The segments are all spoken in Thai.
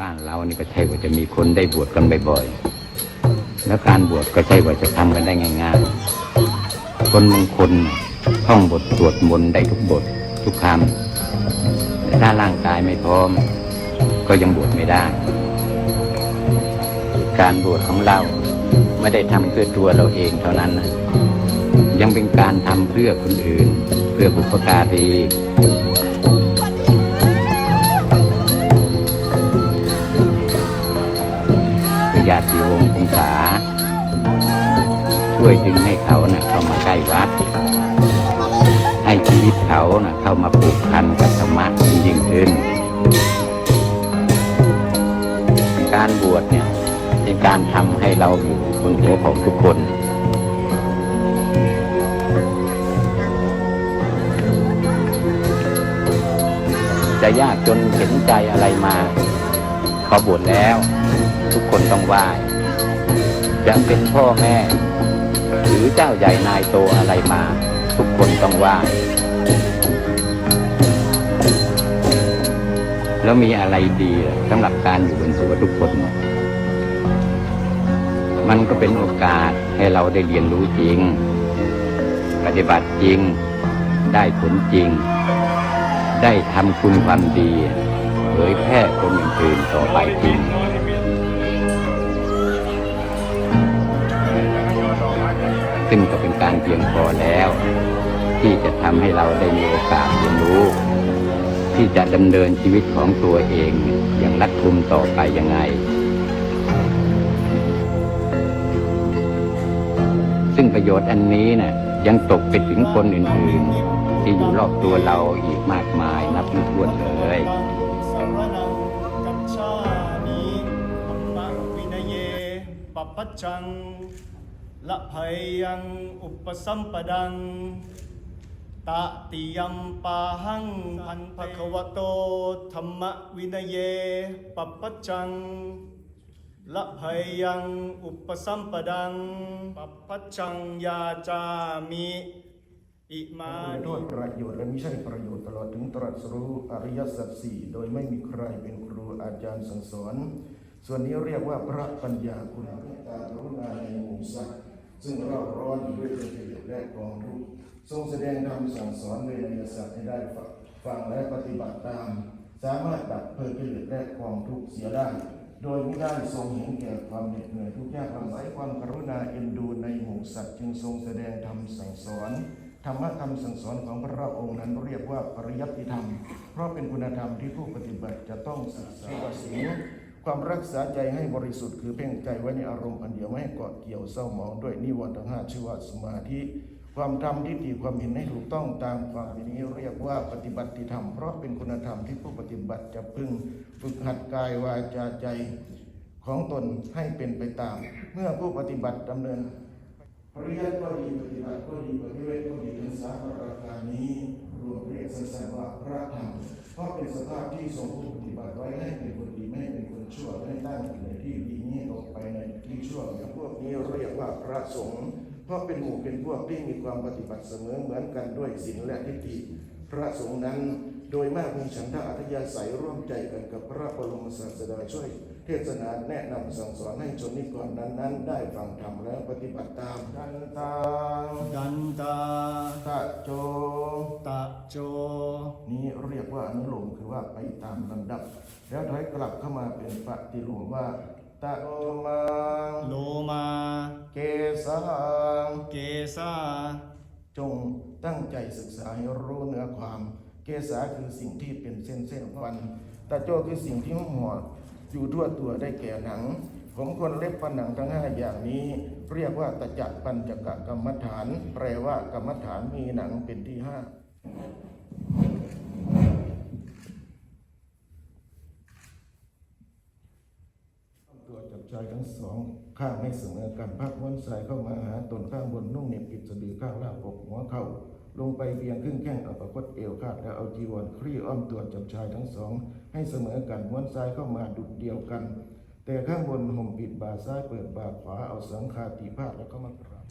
บ้านเรานี่ก็ใช่ว่าจะมีคนได้บวชกันบ่อยๆ แล้วการบวชก็ใช่ว่าจะทำกันได้ง่ายๆ คนบางคนท่องบทสวดมนต์ได้ทุกบททุกคำแต่ถ้าร่างกายไม่พร้อม ก็ยังบวชไม่ได้ การบวชของเราไม่ได้ทำเพื่อตัวเราเองเท่านั้นนะยังเป็นการทำเพื่อคนอื่น เพื่อบุพการี ช่วยดึงให้เขานะ่ะเข้ามาใกล้วัด ให้ชีวิตเขานะ่ะเข้ามาผูกพันกับธรรมะยิ่งขึ้น การบวชเนี่ยเป็นการทำให้เราอยู่บนหัวของทุกคนจะยากจนเห็นใจอะไรมาเขาบวชแล้ว ทุกคนต้องไหว้จะเป็นพ่อแม่ หรือเจ้าใหญ่นายโตอะไรมา ทุกคนต้องไหว้แล้วมีอะไรดีสำหรับการอยู่บนหัวทุกคนเนี่ยมันก็เป็นโอกาสให้เราได้เรียนรู้จริง ปฏิบัติจริง ได้ผลจริง ได้ทำคุณความดีเผยแพร่คนอื่นๆต่อไปจริง ซึ่งก็เป็นการเพียงพอแล้ว ที่จะทำให้เราได้มีโอกาสเรียนรู้ ที่จะดำเนินชีวิตของตัวเองอย่างรัดกุมต่อไปยังไง ซึ่งประโยชน์อันนี้นะ่ะยังตกไปถึงคนอื่นๆ ที่อยู่รอบตัวเราอีกมากมายนับไม่ถ้วนเลยปปัจจัง ละภัยยังอุปสัมปดัง ตะติยัมปาหังพันภควโตธรรมวินัยเยปปปัจจังละภัยยังอุปสัมปดังปปปัจจังยาจามิอิมาโทนิษประโยชน์และไม่ใช่ประโยชน์ตลอดถึงตรัสรู้อริยสัจสี่โดยไม่มีใครเป็นครูอาจารย์สั่งสอน ส่วนนี้เรียกว่าพระปัญญาคุณตากรุณาในหมู่สัตว์ ซึ่งเราร้อนด้วยประโยชน์และกองทุกข์ทรงแสดงธรรมสั่งสอนในอริยสัจให้ได้ฟังและปฏิบัติตาม สามารถดับเพลิงกิเลสและกองทุกข์เสียได้ โดยไม่ได้ทรงเห็นแก่ความเหน็ดเหนื่อยทุกข์ยากลำบากความกรุณาเอ็นดูในหมู่สัตว์จึงทรงแสดงธรรมสั่งสอนธรรมะคำสั่งสอนของพระองค์นั้นเรียกว่าปริยัติธรรม เพราะเป็นคุณธรรมที่ผู้ปฏิบัติจะต้องศึกษาว่าสิ่ง ความรักษาใจให้บริสุทธิ์คือเพ่งใจไว้ในอารมณ์อันเดียวไม่ให้เกาะเกี่ยวเศร้าหมองด้วยนิวรณ์ทั้งห้าชื่อว่าสมาธิ ความธรรมที่ตีความเห็นให้ถูกต้องตามความเป็นนี้เรียกว่าปฏิบัติธรรมเพราะเป็นคุณธรรมที่ผู้ปฏิบัติจะพึงฝึกหัดกายวาจาใจของตนให้เป็นไปตาม เมื่อผู้ปฏิบัติดำเนินปริยัติก็ดีปฏิบัติก็ดีปฏิเวทก็ดีทั้งสามประการนี้รวมเรียกสั้นๆว่าพระธรรมเพราะเป็นสภาพที่ทรงผู้ปฏิบัติไว้ให้เป็นคนดีไม่เป็น ชั่วได้ตั้งอยู่ในที่ดีนี้ออกไปในที่ชั่วอย่างพวกนี้เรียกว่าพระสงฆ์เพราะเป็นหมู่เป็นพวกที่มีความปฏิบัติเสมอเหมือนกันด้วยศีลและทิฏฐิพระสงฆ์นั้น โดยมากมีฉันทะอัธยาศัยร่วมใจกันกับพระบรมศาสดาช่วย เทศนาแนะนำสั่งสอนให้ชนนิกรนั้นๆได้ฟังธรรมแล้วปฏิบัติตามดันตังกันตาตะโจตะโจ นี้เรียกว่าอนุโลมคือว่าไปตามลำดับ แล้วถอยกลับเข้ามาเป็นปฏิโลมว่าตะโลมังโลมา เกสังเกสาจงตั้งใจศึกษาให้รู้เนื้อความ เกษาคือสิ่งที่เป็นเส้นเส้นฟันตะโจคือสิ่งที่หุ้มห่อ อยู่ทั่วตัวได้แก่หนัง ผมคนเล็บฟันหนังทั้งห้าอย่างนี้ เรียกว่าตะจักปัญจกกรรมฐาน แปลว่ากรรมฐานมีหนังเป็นที่ห้าตัวจับชายทั้งสองข้างให้เสมอกันพักม้วนสายเข้ามาหาตนข้างบนนุ่งเน็บปิดสะดือข้างล่างปกหัวเข่า ลงไปเบียงครึ่งแข้งเอประคตเอวคาดแล้วเอาจีวรคลี่อ้อมตัวจับชายทั้งสอง ให้เสมอกันม้วนซ้ายเข้ามาดุดเดียวกัน แต่ข้างบนห่มปิดบ่าซ้ายเปิดบ่าขวาเอาสังคาติพาดแล้วก็มากราบ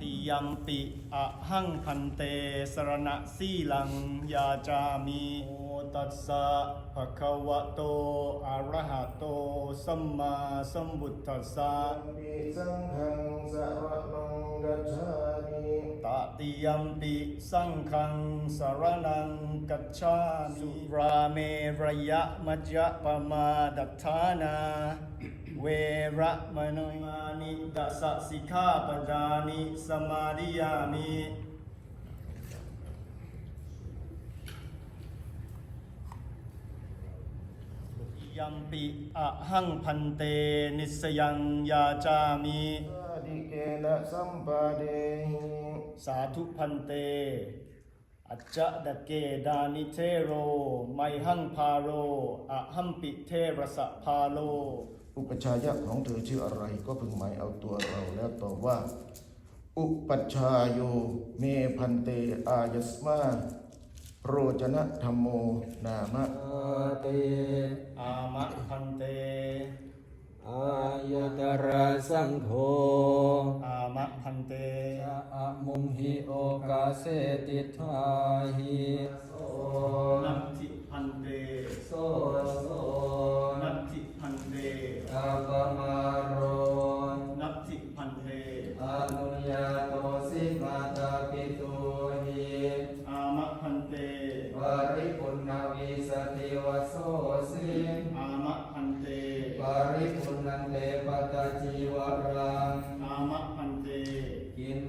ติยัมปิอะหังพันเตสรณะสีลังยาจามิโม ตัสสะภะคะวะโต อะระหะโต สัมมาสัมพุทธัสสะปิสังฆังสรณังกัจฉามิตติยัมปิสังฆังสรนังกัจฉามิสุราเมระยะมัจจะปมาดัฏฐานา เวระมณีมานิดัสสะสิกขาปดานิสมาดิยามิ ยัมปิอะหังพันเตนิสยังยาจามิสาดิเกนะสัมปะเดหิสาธุพันเตอัจจะดะเกดานิเทโร ไมหังพาโรอะหัมปิเทระสะพาโล อุปชายะของเธอชื่ออะไรก็พึงหมายเอาตัวเราแล้วตอบว่า อุปัชฌายโยเมพันเตอายสมา โรจนะธรรมโมนามะอาเตอามะพันเตอายตระสังโฆอามะพันเตจะอะมุมหิโอกาเสติทาหิโสนัตถิพันเตโสโส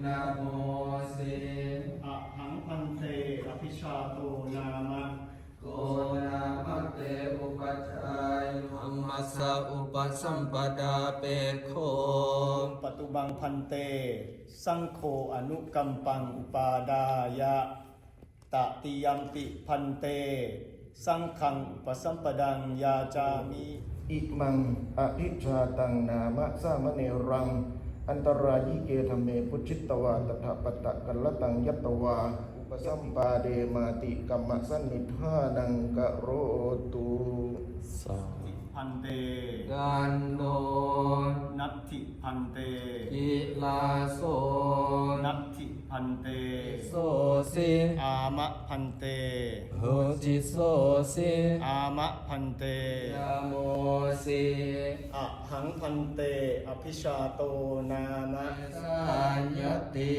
นนาโมสิอะหังพันเตอภิชาโตนามะโกนามัตเตอุปัชฌายธรรมัสสะอุปสัมปดาเปโคปตุบังพันเต สังโฆอนุกัมปังอุปาดายะ ตติยัมปิพันเต สังฆังอุปสัมปดังยาจามิ อิมังอภิชาตังนามะสามเนรัง อันตรายิเกธรรมเมพุชิตตวาตถาปตะกัลลตังยัตตวาอุปสัมปาเดมาติกัมมะสันนิทานังกะโรตุสาพันเตกันโดนัตถิพันเตกิลาโสนัตถิ พันเต โสสิอามะพันเต โหจิโสสิอามะพันเตยาโมสิอะหังพันเต อภิชาโตนามะสัญญติ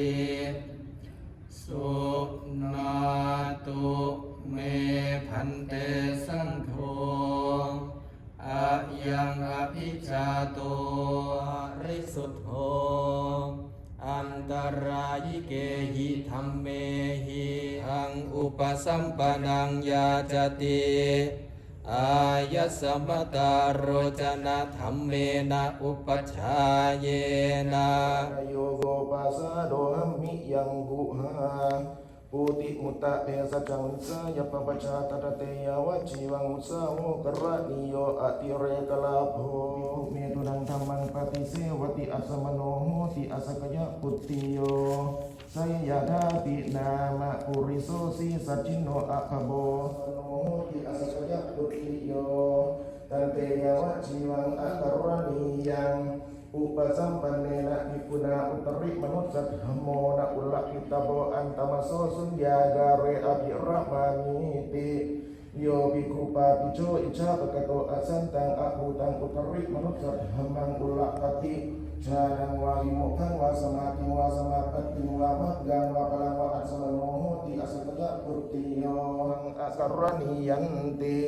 สุนา สัมปนังยาจติอายสมตารโรจนะธรรมเมนะอุปัชายเยนะโยโกปัสสะโดหัมมิยังกุหา ปุติมุตตะเปสัจจังสายปปชาตตะเตยวะจีวังอุสาโมกระนิโยอติเรกลาโภเมตุนังธรรมังปฏิเสวติอัสมโนโหติอสกยะปุตติโยไสยดาปินามะปุริโสสีสัจจิโนอะคโบโนโหติอสกยะปุตติโยตันเตยวะจีวังอัครณียัง อุปสัมปันเนนะภิกขุนาอุตริมนุสสัทธโมนะอุลกิตโบอันตมโสสุญญาการเรอภิระมามิติโยภิกขุปาปิโชอิชาปกโตอสันตังอะภูตังอุตริมนุสสัทธมังอุลกติชานังวาวิโมขังวาสมาธิวาสมาปติวามักกังวาพลังวาอัสสมโนโหติอสัตยะปุตติโย หังอการณียันติ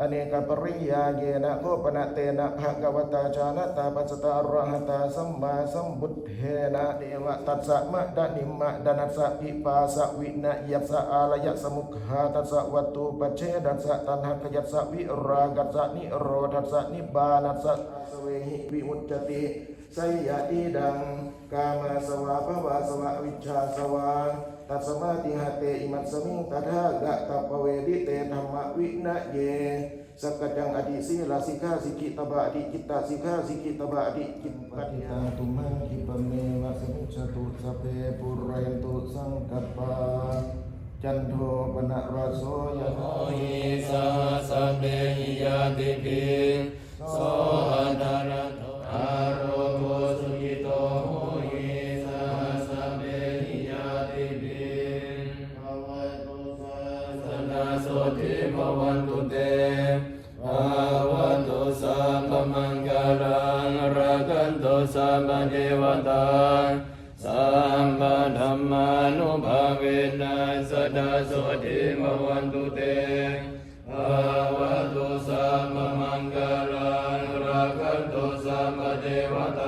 อเนกปริยาเยนะโคปนะเตนะภะคะวตาจานะตาปัสสตาอรหัตาสัมมาสัมพุทเทนะเดวะตัสสะมะดะนิมมะดานัสสะปิปาสะวินะยัสสะอาลยะสมุขหาตัสสะวัตุปัจเชดัสสะตันหะขยัสสะวิรากัสสะนิโรธัสสะนิบานัสสะสเวหิวิมุตจติ สยะอีดังกามาสวะภวาสวะวิชชาสวาตัสมาติหะเตอิมัสสมิงตถากะตปเวดิเตธรรมวินะเยสกจังอดิสีลาสิกขาสิกิตบะอดิจิตตาสิกขาสิกิตบะอดิจิตปฏิตาตุมังคิปะเมวะสมิจตุสพเพปุเรนตุสังกัปปะจันโทปนะราโสยะโอหิสาสะเบหิยาติปิโสหะดารโต ทิภวันตุเตอาวันตุสัมปมังกลังรักันตุสัมปเทวตาสัมปธรรมานุภาเวนัสดาสุทิภวันตุเตอาวันตุสัมปมังกลังรักันตุสัมปเทวตา